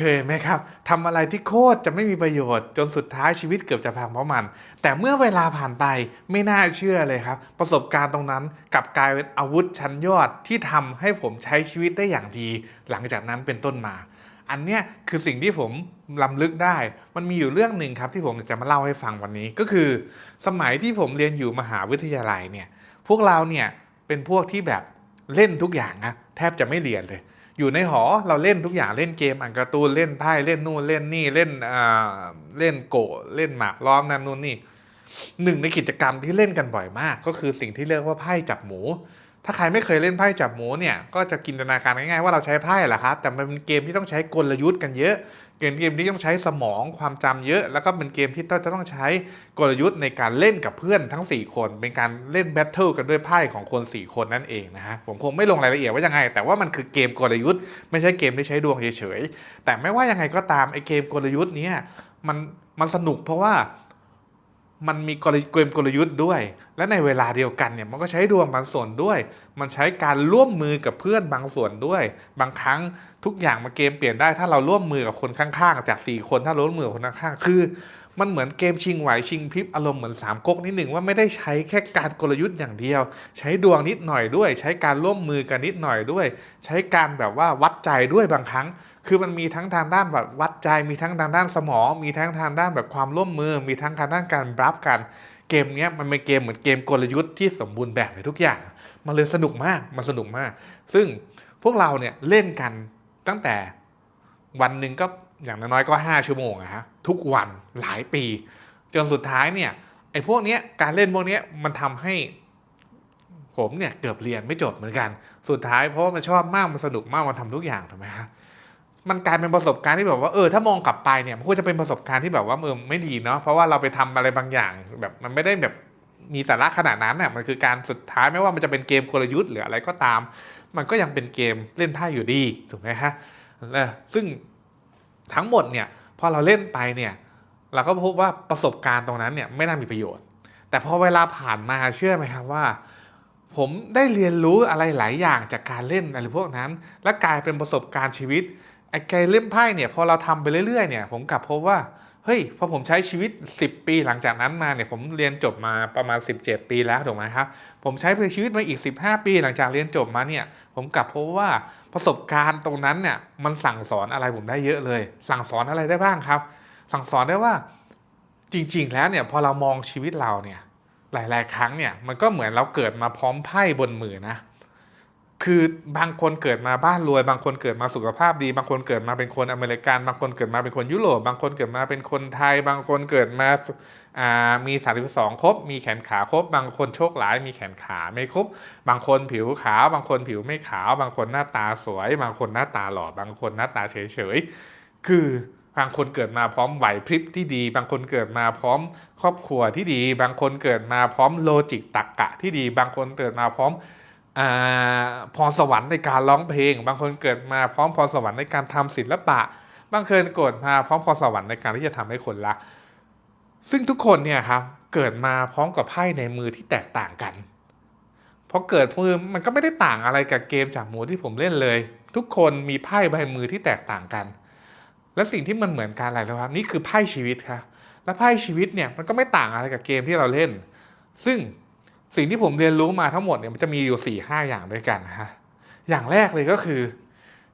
เคยไหมครับทำอะไรที่โคตรจะไม่มีประโยชน์ จนสุดท้ายชีวิตเกือบจะพังเพราะมัน แต่เมื่อเวลาผ่านไปไม่น่าเชื่อเลยครับ ประสบการณ์ตรงนั้นกลับกลายเป็นอาวุธชั้นยอดที่ทำให้ผมใช้ชีวิตได้อย่างดี หลังจากนั้นเป็นต้นมา อันเนี้ยคือสิ่งที่ผมลำลึกได้ มันมีอยู่เรื่องหนึ่งครับที่ผมจะมาเล่าให้ฟังวันนี้ก็คือ สมัยที่ผมเรียนอยู่มหาวิทยาลัยเนี่ยพวกเราเนี่ยเป็นพวกที่แบบเล่นทุกอย่างนะแทบจะไม่เรียนเลย อยู่ในหอเราเล่นทุกอย่างเล่นเกมอ่านการ์ตูนเล่นไพ่เล่นนู่นเล่นนี่เล่นอ่าเล่นโกะเล่นหมากล้อมนั่นนู่นนี่หนึ่งในกิจกรรมที่เล่นกันบ่อยมาก ก็คือสิ่งที่เรียกว่าไพ่จับหมู ถ้าใครไม่เคยเล่นไพ่จับหมูเนี่ยก็จะจินตนาการง่ายๆว่าเราใช้ไพ่แหละครับแต่มันเป็นเกมที่ต้องใช้กลยุทธ์กันเยอะ เกมเกมที่ต้องใช้สมองความจำเยอะ แล้วก็เป็นเกมที่จะต้องใช้กลยุทธ์ในการเล่นกับเพื่อนทั้ง 4 คน เป็นการเล่นแบทเทิลกันด้วยไพ่ของคน 4 คนนั่นเองนะฮะผมคงไม่ลงรายละเอียดว่ายังไง แต่ว่ามันคือเกมกลยุทธ์ ไม่ใช่เกมที่ใช้ดวงเฉยๆแต่ไม่ว่ายังไงก็ตามไอเกมกลยุทธ์เนี้ยมันมันสนุกเพราะว่า มันมีกลยุทธ์เกมกลยุทธ์ด้วย และในเวลาเดียวกันเนี่ยมันก็ใช้ดวงบางส่วนด้วย มันใช้การร่วมมือกับเพื่อนบางส่วนด้วย บางครั้งทุกอย่างมาเกมเปลี่ยนได้ ถ้าเราร่วมมือกับคนข้างๆจาก 4 คนถ้าร่วมมือกับคนข้างๆคือ มันเหมือนเกมชิงไหวชิงพริบอารมณ์เหมือนสามก๊กนิดหนึ่งว่าไม่ได้ใช้แค่การกลยุทธ์อย่างเดียว ใช้ดวงนิดหน่อยด้วย ใช้การร่วมมือกันนิดหน่อยด้วย ใช้การแบบว่าวัดใจด้วยบางครั้ง คือมันมีทั้งทางด้านแบบวัดใจ มีทั้งทางด้านสมอง มีทั้งทางด้านแบบความร่วมมือ มีทั้งทางด้านการบรับกัน เกมนี้มันเป็นเกมเหมือนเกมกลยุทธ์ที่สมบูรณ์แบบในทุกอย่าง มันเลยสนุกมาก มันสนุกมาก ซึ่งพวกเราเนี่ยเล่นกันตั้งแต่วันหนึ่งก็ อย่างน้อยๆก็ 5 ชั่วโมงอะฮะทุกวันหลายปี จนสุดท้ายเนี่ยไอ้พวกเนี้ยการเล่นพวกเนี้ยมันทำให้ ผมเนี่ยเกือบเรียนไม่จบเหมือนกัน สุดท้ายเพราะว่ามันชอบมากมันสนุกมากมันทำทุกอย่างถูกไหมฮะมันกลายเป็นประสบการณ์ที่แบบว่าเออถ้ามองกลับไปเนี่ยมันควรจะเป็นประสบการณ์ที่แบบว่าเออไม่ดีเนาะเพราะว่าเราไปทำอะไรบางอย่าง แบบมันไม่ได้แบบมีสาระขนาดนั้นน่ะมันคือการสุดท้ายไม่ว่ามันจะเป็นเกมกลยุทธ์หรืออะไรก็ตาม มันก็ยังเป็นเกมเล่นไพ่อยู่ดีถูกไหมฮะซึ่ง ทั้งหมดเนี่ยพอเราเล่นไปเนี่ยเราก็พบว่าประสบการณ์ตรงนั้นเนี่ยไม่น่ามีประโยชน์ แต่พอเวลาผ่านมาเชื่อไหมครับว่า ผมได้เรียนรู้อะไรหลายอย่างจากการเล่นอะไรพวกนั้น และกลายเป็นประสบการณ์ชีวิตไอ้การเล่นไพ่เนี่ยพอเราทำไปเรื่อยๆเนี่ยผมกลับพบว่า เฮ้ยพอผมใช้ชีวิต 10 ปีหลังจากนั้นมาเนี่ยผมเรียนจบมาประมาณ 17 ปีแล้วถูกไหมครับผมใช้ชีวิตมาอีก 15 ปีหลังจากเรียนจบมาเนี่ยผมกลับพบว่าประสบการณ์ตรงนั้นเนี่ยมันสั่งสอนอะไรผมได้เยอะเลย สั่งสอนอะไรได้บ้างครับ สั่งสอนได้ว่าจริง ๆ แล้วเนี่ยพอเรามองชีวิตเราเนี่ยหลาย ๆ ครั้งเนี่ยมันก็เหมือนเราเกิดมาพร้อมไพ่บนมือนะ คือบางคนเกิดมาบ้านรวย บางคนเกิดมาสุขภาพดี บางคนเกิดมาเป็นคนอเมริกัน บางคนเกิดมาเป็นคนยุโรป บางคนเกิดมาเป็นคนไทย บางคนเกิดมาอ่ามี32ครบ มีแขนขาครบ บางคนโชคร้าย มีแขนขาไม่ครบ บางคนผิวขาว บางคนผิวไม่ขาว บางคนหน้าตาสวย บางคนหน้าตาหล่อ บางคนหน้าตาเฉยๆ คือบางคนเกิดมาพร้อมไหวพริบที่ดี บางคนเกิดมาพร้อมครอบครัวที่ดี บางคนเกิดมาพร้อมโลจิกตรรกกะที่ดี บางคนเกิดมาพร้อม อพรสวรรค์ในการร้องเพลง บางคนเกิดมาพร้อมพรสวรรค์ในการทำศิลปะ บางคนเกิดมาพร้อมพรสวรรค์ในการที่จะทำให้คนรัก ซึ่งทุกคนเนี่ยครับเกิดมาพร้อมกับไพ่ในมือที่แตกต่างกันพอเกิดมือมันก็ไม่ได้ต่างอะไรกับเกมจากหมูที่ผมเล่นเลย ทุกคนมีไพ่ใบมือที่แตกต่างกัน และสิ่งที่มันเหมือนกันอะไรนะครับนี่คือไพ่ชีวิตครับและไพ่ชีวิตเนี่ยมันก็ไม่ต่างอะไรกับเกมที่เราเล่น ซึ่ง สิ่งที่ผมเรียนรู้มาทั้งหมดเนี่ยมันจะมีอยู่4ี่ห้าอย่างด้วยกันนะฮะอย่างแรกเลยก็คือ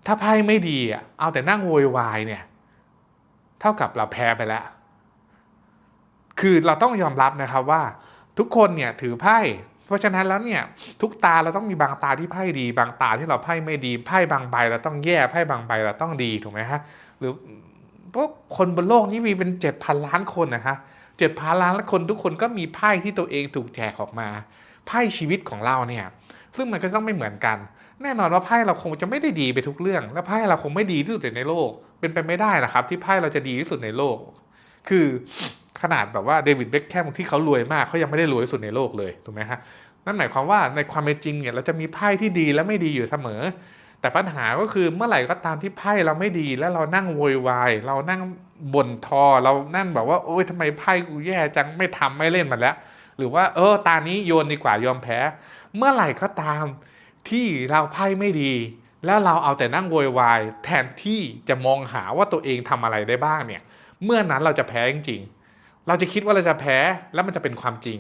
ถ้าไพ่ไม่ดีอะเอาแต่นั่งโวยวายเนี่ย เท่ากับเราแพ้ไปแล้ว คือเราต้องยอมรับนะครับว่า ทุกคนเนี่ยถือไพ่เพราะฉะนั้นแล้วเนี่ยทุกตาเราต้องมีบางตาที่ไพ่ดี บางตาที่เราไพ่ไม่ดีไพ่บางใบเราต้องแย่ไพ่บางใบเราต้องดีถูกไหมฮะหรือพวกคนบนโลกนี้มีเป็นเจ็ดพันล้านคนนะฮะ เจ็ดพันล้านคนทุกคนก็มีไพ่ที่ตัวเองถูกแจกออกมาไพ่ชีวิตของเราเนี่ย ซึ่งมันก็ต้องไม่เหมือนกัน แน่นอนว่าไพ่เราคงจะไม่ได้ดีไปทุกเรื่อง และไพ่เราคงไม่ดีที่สุดในโลก เป็นไปไม่ได้นะครับ ที่ไพ่เราจะดีที่สุดในโลก คือขนาดแบบว่าเดวิดเบ็คแคมที่เขารวยมากเขายังไม่ได้รวยที่สุดในโลกเลยถูกไหมฮะนั่นหมายความว่าในความเป็นจริงเนี่ยเราจะมีไพ่ที่ดีและไม่ดีอยู่เสมอ แต่ปัญหาก็คือเมื่อไหร่ก็ตามที่ไพ่เราไม่ดีแล้วเรานั่งโวยวาย เรานั่งบ่นทอ เรานั่งแบบว่าโอ๊ยทำไมไพ่กูแย่จังไม่ทำไม่เล่นมันแล้ว หรือว่าเออตานี้โยนดีกว่ายอมแพ้ เมื่อไหร่ก็ตามที่เราไพ่ไม่ดี แล้วเราเอาแต่นั่งโวยวายแทนที่จะมองหาว่าตัวเองทำอะไรได้บ้างเนี่ย เมื่อนั้นเราจะแพ้จริงๆ เราจะคิดว่าเราจะแพ้แล้วมันจะเป็นความจริง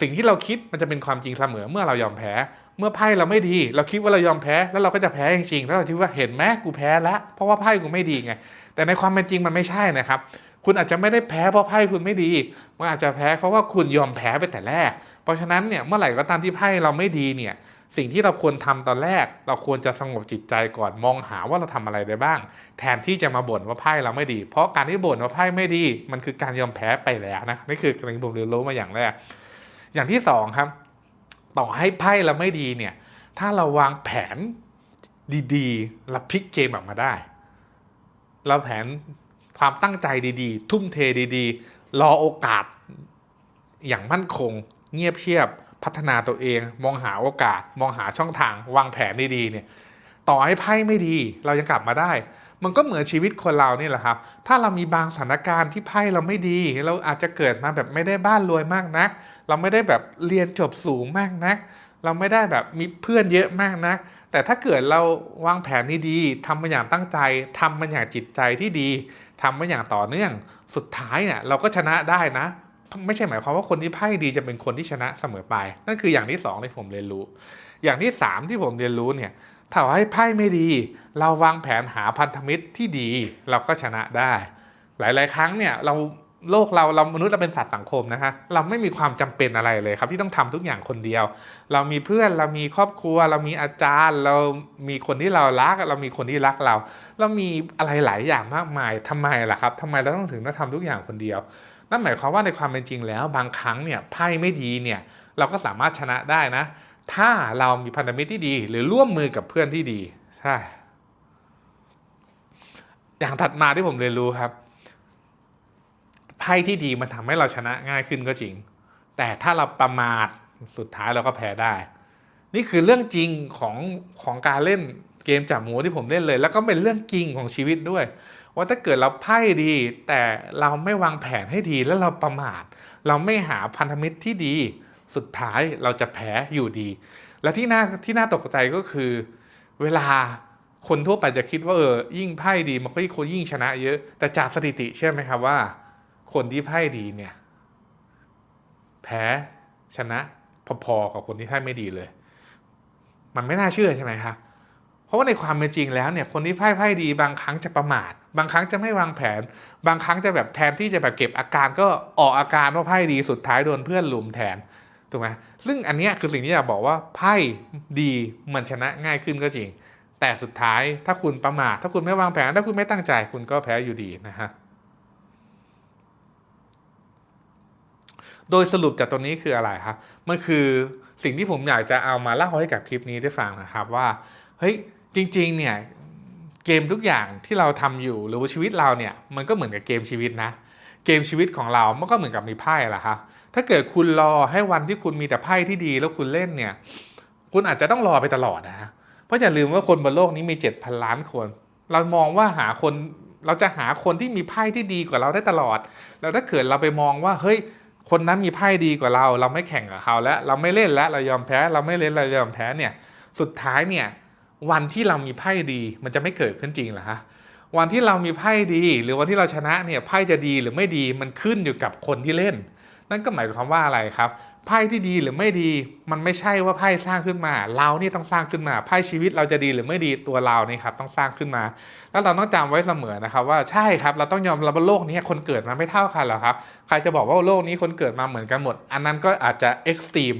สิ่งที่เราคิดมันจะเป็นความจริงเสมอเมื่อเรายอมแพ้ เมื่อไพ่เราไม่ดี เราคิดว่าเรายอมแพ้แล้วเราก็จะแพ้จริงๆแล้วเราคิดว่าเห็นไหมกูแพ้แล้วเพราะว่าไพ่กูไม่ดีไง แต่ในความเป็นจริงมันไม่ใช่นะครับ คุณอาจจะไม่ได้แพ้เพราะไพ่คุณไม่ดี มันอาจจะแพ้เพราะว่าคุณยอมแพ้ไปแต่แรก เพราะฉะนั้นเนี่ยเมื่อไหร่ก็ตามที่ไพ่เราไม่ดีเนี่ยสิ่งที่เราควรทำตอนแรก เราควรจะสงบจิตใจก่อนมองหาว่าเราทำอะไรได้บ้าง แทนที่จะมาบ่นว่าไพ่เราไม่ดี เพราะการที่บ่นว่าไพ่ไม่ดี มันคือการยอมแพ้ไปแล้วนะนี่คือการที่ผมเรียนรู้มาอย่างแรก อย่างที่สองครับ ต่อให้ไพ่เราไม่ดีเนี่ย ถ้าเราวางแผนดีๆเราพลิกเกมออกมาได้ เราแผนความตั้งใจดีๆ ทุ่มเทดีๆ รอโอกาสอย่างมั่นคง เงียบเชียบ พัฒนาตัวเอง มองหาโอกาส มองหาช่องทาง วางแผนดีๆเนี่ย ต่อให้ไพ่ไม่ดี เรายังกลับมาได้ มันก็เหมือนชีวิตคนเรานี่แหละครับ ถ้าเรามีบางสถานการณ์ที่ไพ่เราไม่ดี เราอาจจะเกิดมาแบบไม่ได้บ้านรวยมากนัก เราไม่ได้แบบเรียนจบสูงมากนัก เราไม่ได้แบบมีเพื่อนเยอะมากนัก แต่ถ้าเกิดเราวางแผนดีๆทำมันอย่างตั้งใจทำมันอย่างจิตใจที่ดีทำมันอย่างต่อเนื่อง สุดท้ายเนี่ยเราก็ชนะได้นะ ไม่ใช่หมายความว่าคนที่ไพ่ดีจะเป็นคนที่ชนะเสมอไป นั่นคืออย่างที่สองที่ผมเรียนรู้ อย่างที่สามที่ผมเรียนรู้เนี่ย ถ้าให้ไพ่ไม่ดี เราวางแผนหาพันธมิตรที่ดี เราก็ชนะได้ หลาย ๆ ครั้งเนี่ยเราโลกเราเรามนุษย์เราเป็นสัตว์สังคมนะฮะเราไม่มีความจำเป็นอะไรเลยครับ ที่ต้องทำทุกอย่างคนเดียว เรามีเพื่อนเรามีครอบครัว เรามีอาจารย์ เรามีคนที่เรารัก เรามีคนที่รักเรา เรามีอะไรหลายอย่างมากมายทำไมล่ะครับทำไมเราต้องถึงต้องทำทุกอย่างคนเดียว นั่นหมายความว่าในความเป็นจริงแล้ว บางครั้งเนี่ยไพ่ไม่ดีเนี่ยเราก็สามารถชนะได้นะ ถ้าเรามีพันธมิตรที่ดี หรือร่วมมือกับเพื่อนที่ดีใช่อย่างถัดมาที่ผมเรียนรู้ครับไพ่ที่ดีมันทำให้เราชนะง่ายขึ้นก็จริง แต่ถ้าเราประมาทสุดท้ายเราก็แพ้ได้ นี่คือเรื่องจริงของของการเล่นเกมจับหมูที่ผมเล่นเลย แล้วก็เป็นเรื่องจริงของชีวิตด้วย ว่าถ้าเกิดเราไพ่ดี แต่เราไม่วางแผนให้ดีแล้วเราประมาท เราไม่หาพันธมิตรที่ดี สุดท้ายเราจะแพ้อยู่ดี และที่น่าที่น่าตกใจก็คือ เวลาคนทั่วไปจะคิดว่าเออยิ่งไพ่ดีมันก็คนยิ่งชนะเยอะ แต่จากสถิติเชื่อไหมครับว่า คนที่ไพ่ดีเนี่ย แพ้ชนะพอๆกับคนที่ไพ่ไม่ดีเลย มันไม่น่าเชื่อใช่ไหมครับเพราะว่าในความเป็นจริงแล้วเนี่ยคนที่ไพ่ไพ่ดี บางครั้งจะประมาท บางครั้งจะไม่วางแผน บางครั้งจะแบบแทนที่จะแบบเก็บอาการก็ออกอาการว่าไพ่ดีสุดท้ายโดนเพื่อนลุมแทน ถูกไหมซึ่งอันนี้คือสิ่งที่อยากบอกว่าไพ่ดีมันชนะง่ายขึ้นก็จริง แต่สุดท้ายถ้าคุณประมาทถ้าคุณไม่วางแผน ถ้าคุณไม่ตั้งใจ คุณก็แพ้อยู่ดีนะฮะโดยสรุปจากตัวนี้คืออะไรครับมันคือสิ่งที่ผมอยากจะเอามาเล่าให้กับคลิปนี้ได้ฟังนะครับว่าเฮ้ยจริงๆเนี่ยเกมทุกอย่างที่เราทำอยู่หรือว่าชีวิตเราเนี่ยมันก็เหมือนกับเกมชีวิตนะ เกมชีวิตของเรา มันก็เหมือนกับมีไพ่ละครับถ้าเกิดคุณรอให้วันที่คุณมีแต่ไพ่ที่ดีแล้วคุณเล่นเนี่ย คุณอาจจะต้องรอไปตลอดนะฮะ เพราะอย่าลืมว่าคนบนโลกนี้มีเจ็ดพันล้านคน เรามองว่าหาคน เราจะหาคนที่มีไพ่ที่ดีกว่าเราได้ตลอด แล้วถ้าเกิดเราไปมองว่า เฮ้ย คนนั้นมีไพ่ดีกว่าเรา เราไม่แข่งกับเขาแล้ว เราไม่เล่นแล้ว เรายอมแพ้ เราไม่เล่น เรายอมแพ้เนี่ย สุดท้ายเนี่ย วันที่เรามีไพ่ดี มันจะไม่เกิดขึ้นจริงเหรอฮะ วันที่เรามีไพ่ดี หรือวันที่เราชนะเนี่ยไพ่จะดีหรือไม่ดีมันขึ้นอยู่กับคนที่เล่น นั่นก็หมายความว่าอะไรครับไพ่ที่ดีหรือไม่ดี มันไม่ใช่ว่าไพ่สร้างขึ้นมา เรานี่ต้องสร้างขึ้นมาไพ่ชีวิตเราจะดีหรือไม่ดีตัวเรานี่ครับต้องสร้างขึ้นมา แล้วเราต้องจำไว้เสมอนะครับว่าใช่ครับเราต้องยอมรับว่าโลกนี้คนเกิดมาไม่เท่ากันหรอกครับ ใครจะบอกว่าโลกนี้คนเกิดมาเหมือนกันหมด อันนั้นก็อาจจะเอ็กซ์ตรีม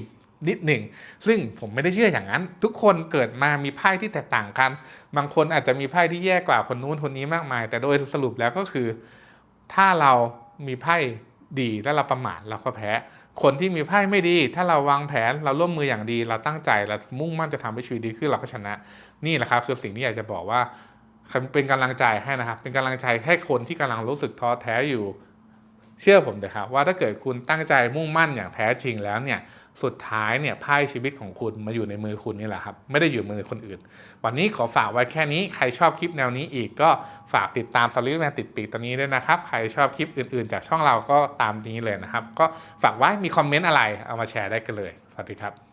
นิดหนึ่ง ซึ่งผมไม่ได้เชื่ออย่างนั้น ทุกคนเกิดมามีไพ่ที่แตกต่างกัน บางคนอาจจะมีไพ่ที่แย่กว่าคนนู้นคนนี้มากมาย แต่โดยสรุปแล้วก็คือ ถ้าเรามีไพ่ดีแล้วเราประมาทเราก็แพ้ คนที่มีไพ่ไม่ดี ถ้าเราวางแผนเราร่วมมืออย่างดี เราตั้งใจเรามุ่งมั่นจะทำให้ชีวิตดีขึ้นเราก็ชนะ นี่แหละครับคือสิ่งที่อยากจะบอกว่าเป็นกำลังใจให้นะครับ เป็นกำลังใจให้คนที่กำลังรู้สึกท้อแท้อยู่ เชื่อผมเถอะครับว่าถ้าเกิดคุณตั้งใจมุ่งมั่นอย่างแท้จริงแล้วเนี่ยสุดท้ายเนี่ยไพ่ชีวิตของคุณมาอยู่ในมือคุณนี่แหละครับ ไม่ได้อยู่มือคนอื่น วันนี้ขอฝากไว้แค่นี้ใครชอบคลิปแนวนี้อีกก็ฝากติดตามสลิปแมนติดปีกตัวนี้ด้วยนะครับ ใครชอบคลิปอื่นๆ จากช่องเราก็ตามนี้เลยนะครับ ก็ฝากไว้มีคอมเมนต์อะไรเอามาแชร์ได้กันเลยสวัสดีครับ